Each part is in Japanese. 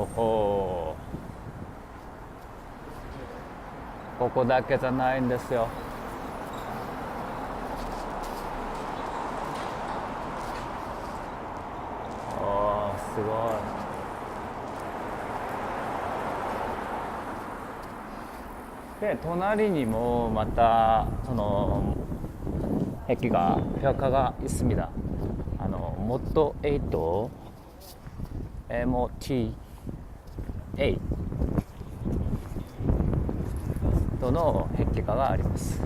오호 ここだけじゃないんですよおーすごいで隣にもまたその壁が벽화가 있습니다あのモット 8 MOT8 との壁画があります？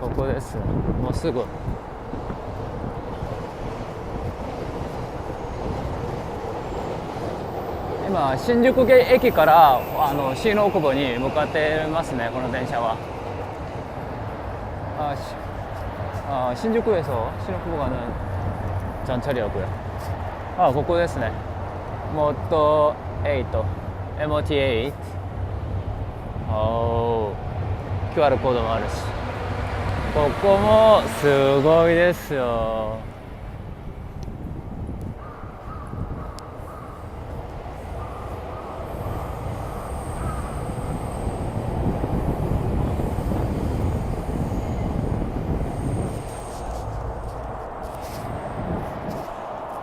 ここですもうすぐ。今新宿駅からあの新大久保に向かってますねこの電車は。 아, 시, 아, 신주쿠에서 신호쿠보 가는 전철이었고요. 아, ここですね. 모토 8, MOT8. 오, QR コードもあるし。ここもすごいですよ。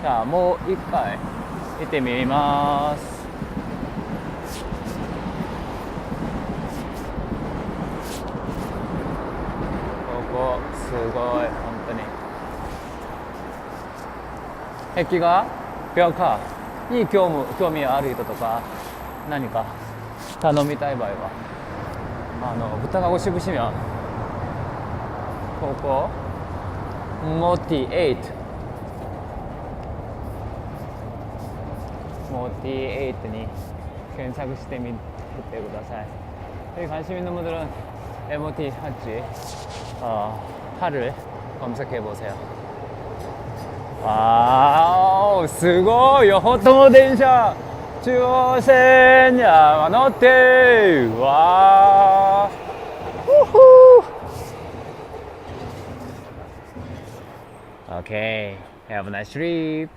じゃあもう一回出てみます。ここすごい本当に。壁画？か。いに興味興味ある人とか何か？頼みたい場合は。あの豚がごしぶしみはここ？モティエイト。 MOT8に検索してみてください관심있는분들은 MOT 핫지 어, 팔을 검색해 보세요 와우 すごいよほとも電車中央線山の手わーウ Okay, have a nice trip.